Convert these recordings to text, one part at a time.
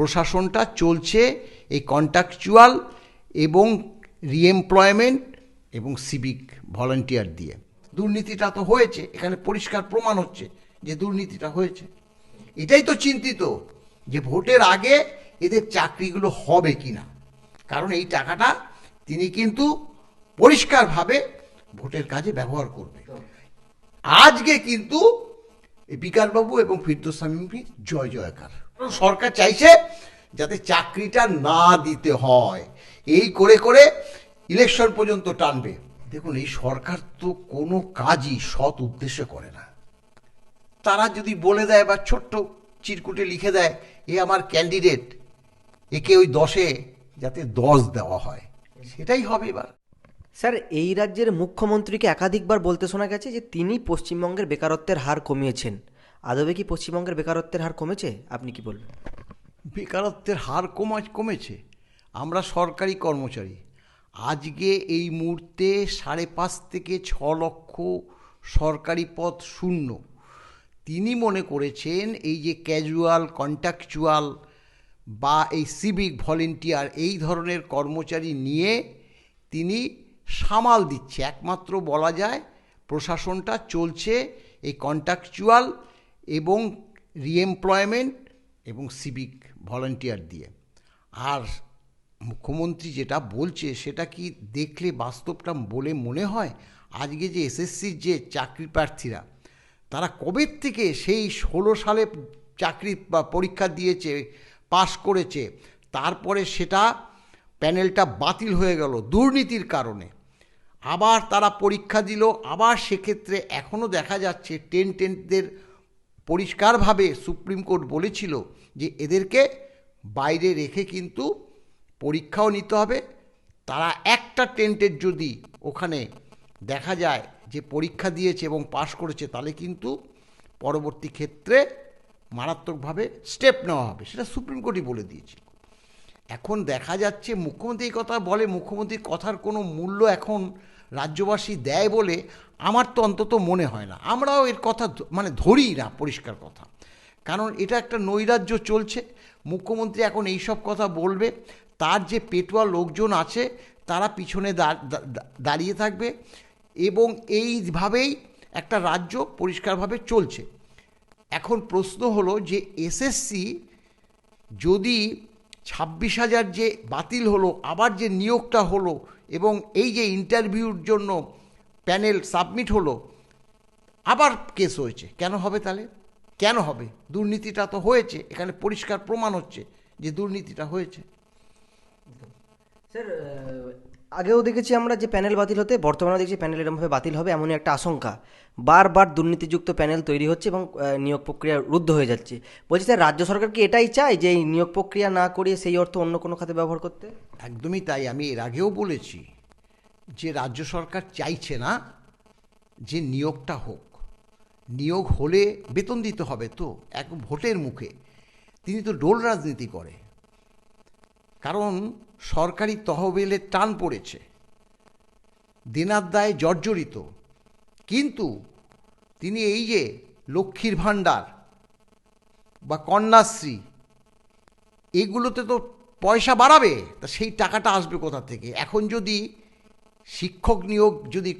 প্রশাসনটা চলছে এই কন্ট্রাকচুয়াল এবং রিএমপ্লয়মেন্ট এবং সিভিক ভলান্টিয়ার দিয়ে। দুর্নীতিটা তো হয়েছে, এখানে পরিষ্কার প্রমাণ হচ্ছে যে দুর্নীতিটা হয়েছে। এটাই তো চিন্তিত যে ভোটের আগে এদের চাকরিগুলো হবে কিনা। কারণ এই টাকাটা তিনি কিন্তু পরিষ্কারভাবে ভোটের কাজে ব্যবহার করবে। আজকে কিন্তু এই বিকাশবাবু এবং ফিরদোস সামিমকে জয় জয়কার। সরকার চাইছে যাতে চাকরিটা না দিতে হয়। এই করে করে ইলেকশন পর্যন্ত টানবে। দেখুন, এই সরকার তো কোনো কাজই সৎ উদ্দেশ্যে করে না। তারা যদি বলে দেয় বা ছোট্ট চিরকুটে লিখে দেয়, এ আমার ক্যান্ডিডেট একে ওই দশে যাতে দশ দেওয়া হয়। সেটাই হবে এবার। স্যার, এই রাজ্যের মুখ্যমন্ত্রীকে একাধিকবার বলতে শোনা গেছে যে তিনি পশ্চিমবঙ্গের বেকারত্বের হার কমিয়েছেন। আদবে কি পশ্চিমবঙ্গের বেকারত্বের হার কমেছে? আপনি কি বলবেন? বেকারত্বের হার কমা কমেছে। আমরা সরকারি কর্মচারী। আজকে এই মুহূর্তে সাড়ে পাঁচ থেকে ছ লক্ষ সরকারি পদ শূন্য। তিনি মনে করেছেন এই যে ক্যাজুয়াল কন্ট্রাকচুয়াল বা এই সিভিক ভলেন্টিয়ার এই ধরনের কর্মচারী নিয়ে তিনি সামাল দিচ্ছে। একমাত্র বলা যায় প্রশাসনটা চলছে এই কন্ট্রাকচুয়াল এবং রিএমপ্লয়মেন্ট এবং সিভিক ভলান্টিয়ার দিয়ে। আর মুখ্যমন্ত্রী যেটা বলছে, সেটা কি দেখলে বাস্তবটা বলে মনে হয়? আজকে যে এসএসসির যে চাকরি প্রার্থীরা, তারা কবে থেকে সেই ষোলো সালে চাকরি বা পরীক্ষা দিয়েছে, পাশ করেছে, তারপরে সেটা প্যানেলটা বাতিল হয়ে গেল দুর্নীতির কারণে। আবার তারা পরীক্ষা দিল, আবার সেক্ষেত্রে এখনও দেখা যাচ্ছে টেন টেনদের পরিষ্কারভাবে সুপ্রিম কোর্ট বলেছিল যে এদেরকে বাইরে রেখে কিন্তু পরীক্ষাও নিতে হবে। তারা একটা টেন্টের যদি ওখানে দেখা যায় যে পরীক্ষা দিয়েছে এবং পাশ করেছে, তাহলে কিন্তু পরবর্তী ক্ষেত্রে মারাত্মকভাবে স্টেপ নেওয়া হবে। সেটা সুপ্রিম কোর্টই বলে দিয়েছিল। এখন দেখা যাচ্ছে মুখ্যমন্ত্রী কথা বলে, মুখ্যমন্ত্রীর কথার কোনো মূল্য এখন রাজ্যবাসী দেয় বলে আমার তো অন্তত মনে হয় না। আমরাও এর কথা মানে ধরি না, পরিষ্কার কথা। কারণ এটা একটা নৈরাজ্য চলছে। মুখ্যমন্ত্রী এখন এইসব কথা বলবে। তার যে পেটুয়া লোকজন আছে, তারা পিছনে দাঁড়িয়ে থাকবে এবং এইভাবেই একটা রাজ্য পরিষ্কারভাবে চলছে। এখন প্রশ্ন হলো যে এসএসসি যদি ছাব্বিশ হাজার যে বাতিল হলো, আবার যে নিয়োগটা হলো এবং এই যে ইন্টারভিউর জন্য প্যানেল সাবমিট হলো, আবার কেস হয়েছে। কেন হবে তাহলে? কেন হবে? দুর্নীতিটা তো হয়েছে, এখানে পরিষ্কার প্রমাণ হচ্ছে যে দুর্নীতিটা হয়েছে। স্যার আগেও দেখেছি আমরা যে প্যানেল বাতিল হতে বর্তমানে দেখছি প্যানেল এরকমভাবে বাতিল হবে এমনই একটা আশঙ্কা। বারবার দুর্নীতিযুক্ত প্যানেল তৈরি হচ্ছে এবং নিয়োগ প্রক্রিয়া রুদ্ধ হয়ে যাচ্ছে। বলছি স্যার, রাজ্য সরকার কি এটাই চায় যে এই নিয়োগ প্রক্রিয়া না করিয়ে সেই অর্থ অন্য কোনো খাতে ব্যবহার করতে? একদমই তাই। আমি এর আগেও বলেছি যে রাজ্য সরকার চাইছে না যে নিয়োগটা হোক। নিয়োগ হলে বেতন দিতে হবে তো, এক ভোটের মুখে। তিনি তো ডোল রাজনীতি করে। কারণ সরকারি তহবিলের টান পড়েছে। দেনার দায় জর্জরিত। কিন্তু তিনি এই যে লক্ষ্মীর ভাণ্ডার বা কন্যাশ্রী এগুলোতে তো পয়সা বাড়াবে তা সেই টাকাটা আসবে কোথা থেকে? এখন যদি শিক্ষক নিয়োগ যদি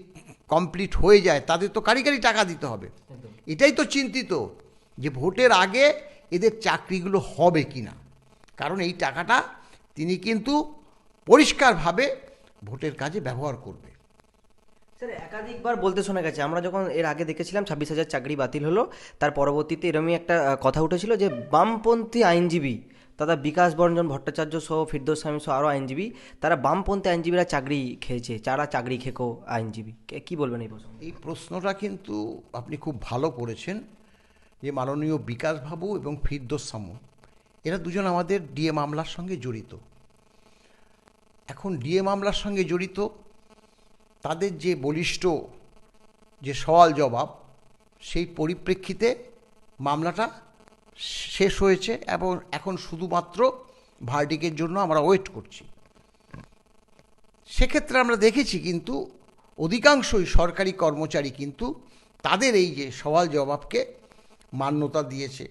কমপ্লিট হয়ে যায় তাদের তো কারিগরি টাকা দিতে হবে। এটাই তো চিন্তিত যে ভোটের আগে এদের চাকরিগুলো হবে কি না কারণ এই টাকাটা তিনি কিন্তু পরিষ্কারভাবে ভোটের কাজে ব্যবহার করবে। স্যার একাধিকবার বলতে শোনা গেছে আমরা যখন এর আগে দেখেছিলাম ছাব্বিশ হাজার চাকরি বাতিল হলো তার পরবর্তীতে এরমই একটা কথা উঠেছিল যে বামপন্থী আইনজীবী তথা বিকাশ বরঞ্জন ভট্টাচার্য সহ ফিরদোস স্বামী সহ আরও আইনজীবী তারা বামপন্থী আইনজীবীরা চাকরি খেয়েছে যারা চাকরি খেকো আইনজীবী। কে- কি বলবেন এই প্রশ্ন এই প্রশ্নটা কিন্তু আপনি খুব ভালো করেছেন যে মাননীয় বিকাশ বাবু এবং ফিরদোস সামু এরা দুজন আমাদের ডিএ মামলার সঙ্গে জড়িত। এখন ডিএ মামলার সঙ্গে জড়িত, তাদের যে বলিষ্ঠ যে সওয়াল জবাব, সেই পরিপ্রেক্ষিতে মামলাটা শেষ হয়েছে এবং এখন শুধুমাত্র ভার্ডিকের জন্য আমরা ওয়েট করছি। সেক্ষেত্রে আমরা দেখেছি কিন্তু অধিকাংশই সরকারি কর্মচারী কিন্তু তাদের এই যে সওয়াল জবাবকে মান্যতা দিয়েছে।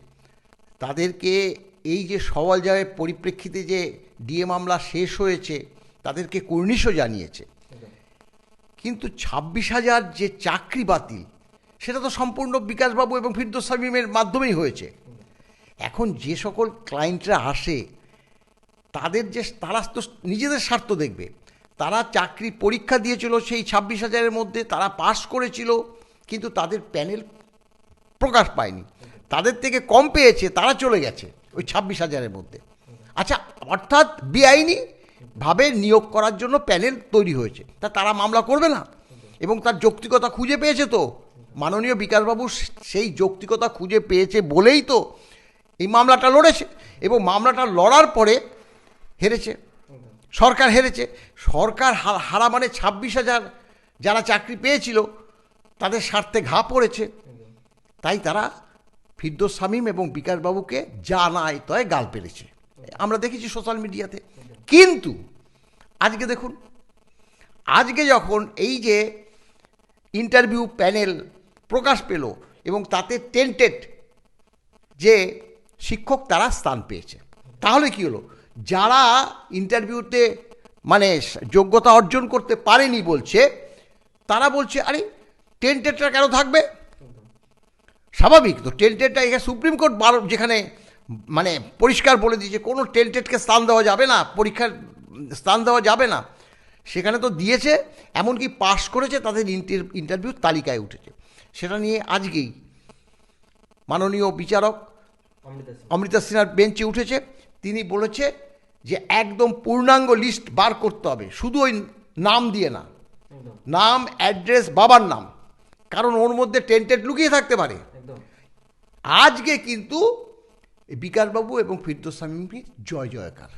তাদেরকে এই যে সওয়াল জবাবের পরিপ্রেক্ষিতে যে ডিএ মামলা শেষ হয়েছে তাদেরকে কর্নিশও জানিয়েছে। কিন্তু ছাব্বিশ হাজার যে চাকরি বাতিল, সেটা তো সম্পূর্ণ বিকাশবাবু এবং ফিরদোস শামীমের মাধ্যমেই হয়েছে। এখন যে সকল ক্লায়েন্টরা আসে, তাদের যে তারা তো নিজেদের স্বার্থ দেখবে। তারা চাকরি পরীক্ষা দিয়েছিল সেই ছাব্বিশ হাজারের মধ্যে, তারা পাশ করেছিল, কিন্তু তাদের প্যানেল প্রকাশ পায়নি। তাদের থেকে কম পেয়েছে, তারা চলে গেছে ওই ছাব্বিশ হাজারের মধ্যে। আচ্ছা অর্থাৎ বেআইনি ভাবে নিয়োগ করার জন্য প্যানেল তৈরি হয়েছে। তা তারা মামলা করবে না। এবং তার যৌক্তিকতা খুঁজে পেয়েছে তো। মাননীয় বিকাশবাবু সেই যৌক্তিকতা খুঁজে পেয়েছে বলেই তো এই মামলাটা লড়েছে এবং মামলাটা লড়ার পরে হেরেছে। সরকার হেরেছে। সরকার হারা মানে ছাব্বিশ হাজার যারা চাকরি পেয়েছিল, তাদের স্বার্থে ঘা পড়েছে। তাই তারা ফিরদোস শামীম এবং বিকাশবাবুকে জানায় তয় গাল পেরেছে। আমরা দেখেছি সোশ্যাল মিডিয়াতে। কিন্তু আজকে দেখুন, আজকে যখন এই যে ইন্টারভিউ প্যানেল প্রকাশ পেল এবং তাতে টেন্টেড যে শিক্ষক তারা স্থান পেয়েছে, তাহলে কি হলো? যারা ইন্টারভিউতে মানে যোগ্যতা অর্জন করতে পারেনি বলছে, তারা বলছে, আরে টেন্টেডটা কেন থাকবে? স্বাভাবিক তো টেন্টেডটা এখানে সুপ্রিম কোর্ট বার যেখানে মানে পরিষ্কার বলে দিয়েছে কোনো টেন্টেডকে স্থান দেওয়া যাবে না পরীক্ষার স্থান দেওয়া যাবে না। সেখানে তো দিয়েছে এমনকি পাশ করেছে তাদের ইন্টার ইন্টারভিউ তালিকায় উঠেছে। সেটা নিয়ে আজকেই মাননীয় বিচারক অমৃতা সিনহার বেঞ্চে উঠেছে। তিনি বলেছে যে একদম পূর্ণাঙ্গ লিস্ট বার করতে হবে শুধু ওই নাম দিয়ে না। নাম অ্যাড্রেস বাবার নাম। কারণ ওর মধ্যে টেন্টেড লুকিয়ে থাকতে পারে। আজকে কিন্তু এই বিকাশবাবু এবং ফিরদোস শামীমের জয় জয়কার।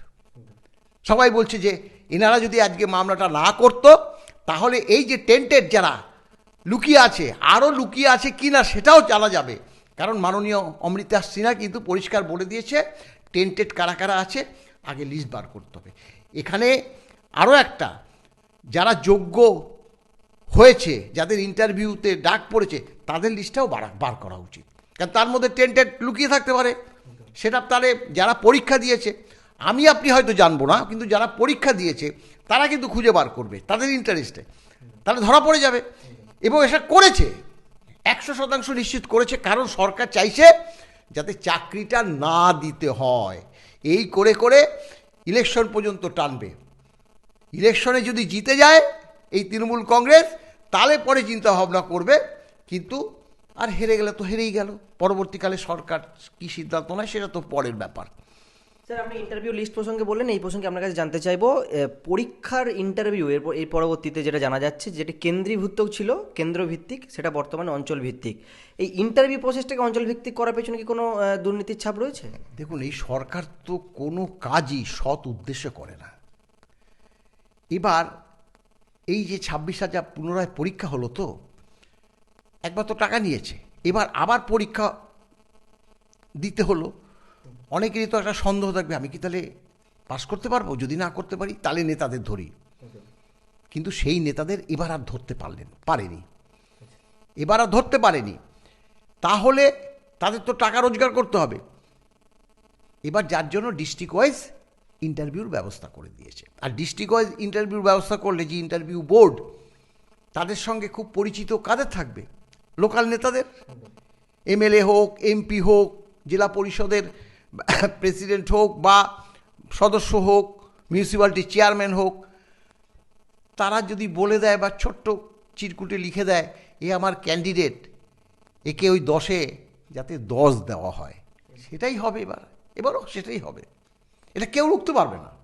সবাই বলছে যে, এনারা যদি আজকে মামলাটা না করত, তাহলে এই যে টেন্টেড যারা, লুকিয়ে আছে আরও লুকিয়ে আছে কি না সেটাও জানা যাবে। কারণ মাননীয় অমৃতা সিনহা কিন্তু পরিষ্কার বলে দিয়েছে, টেন্টেড কারা কারা আছে, আগে লিস্ট বার করতে হবে। এখানে আরও একটা, যারা যোগ্য হয়েছে, যাদের ইন্টারভিউতে ডাক পড়েছে, তাদের লিস্টটাও বার বার করা উচিত। কারণ তার মধ্যে টেন্টেড লুকিয়ে থাকতে পারে। সেটা তাহলে যারা পরীক্ষা দিয়েছে, আমি আপনি হয়তো জানব না, কিন্তু যারা পরীক্ষা দিয়েছে, তারা কিন্তু খুঁজে বার করবে, তাদের ইন্টারেস্টে তাহলে ধরা পড়ে যাবে। এবং এটা করেছে, একশো শতাংশ নিশ্চিত করেছে, কারণ সরকার চাইছে যাতে চাকরিটা না দিতে হয়। এই করে করে ইলেকশন পর্যন্ত টানবে। ইলেকশনে যদি জিতে যায় এই তৃণমূল কংগ্রেস, তাহলে পরে চিন্তা ভাবনা করবে, কিন্তু আর হেরে গেলে তো হেরেই গেল। পরবর্তীকালে সরকার কী সিদ্ধান্ত নেয় সেটা তো পরের ব্যাপার। স্যার আপনি ইন্টারভিউ লিস্ট প্রসঙ্গে বললেন এই প্রসঙ্গে আপনার কাছে জানতে চাইব পরীক্ষার ইন্টারভিউ এর এই পরবর্তীতে যেটা জানা যাচ্ছে যেটি কেন্দ্রীভূত ছিল কেন্দ্রভিত্তিক সেটা বর্তমানে অঞ্চল ভিত্তিক এই ইন্টারভিউ প্রসেসটাকে অঞ্চল ভিত্তিক করার পেছনে কি কোনো দুর্নীতির ছাপ রয়েছে? দেখুন এই সরকার তো কোনো কাজই সৎ উদ্দেশ্যে করে না। এবার এই যে ছাব্বিশ হাজার পুনরায় পরীক্ষা হলো তো একবার তো টাকা নিয়েছে। এবার আবার পরীক্ষা দিতে হলো। অনেকেরই তো একটা সন্দেহ থাকবে, আমি কি তাহলে পাশ করতে পারব? যদি না করতে পারি, তাহলে নেতাদের ধরি। কিন্তু সেই নেতাদের এবার আর ধরতে পারলেন, পারেনি। এবার আর ধরতে পারেনি। তাহলে তাদের তো টাকা রোজগার করতে হবে। এবার যার জন্য ডিস্ট্রিক্ট ওয়াইজ ইন্টারভিউর ব্যবস্থা করে দিয়েছে। আর ডিস্ট্রিক্ট ওয়াইজ ইন্টারভিউর ব্যবস্থা করলে যে ইন্টারভিউ বোর্ড তাদের সঙ্গে খুব পরিচিত কাদের থাকবে? লোকাল নেতাদের, এমএলএ হোক, এমপি হোক, জেলা পরিষদের প্রেসিডেন্ট হোক বা সদস্য হোক, মিউনিসিপ্যালিটির চেয়ারম্যান হোক, তারা যদি বলে দেয় বা ছোট্ট চিরকুটে লিখে দেয়, এ আমার ক্যান্ডিডেট, একে ওই দশে যাতে দশ দেওয়া হয়। সেটাই হবে এবার, এবারও সেটাই হবে। এটা কেউ রুখতে পারবে না।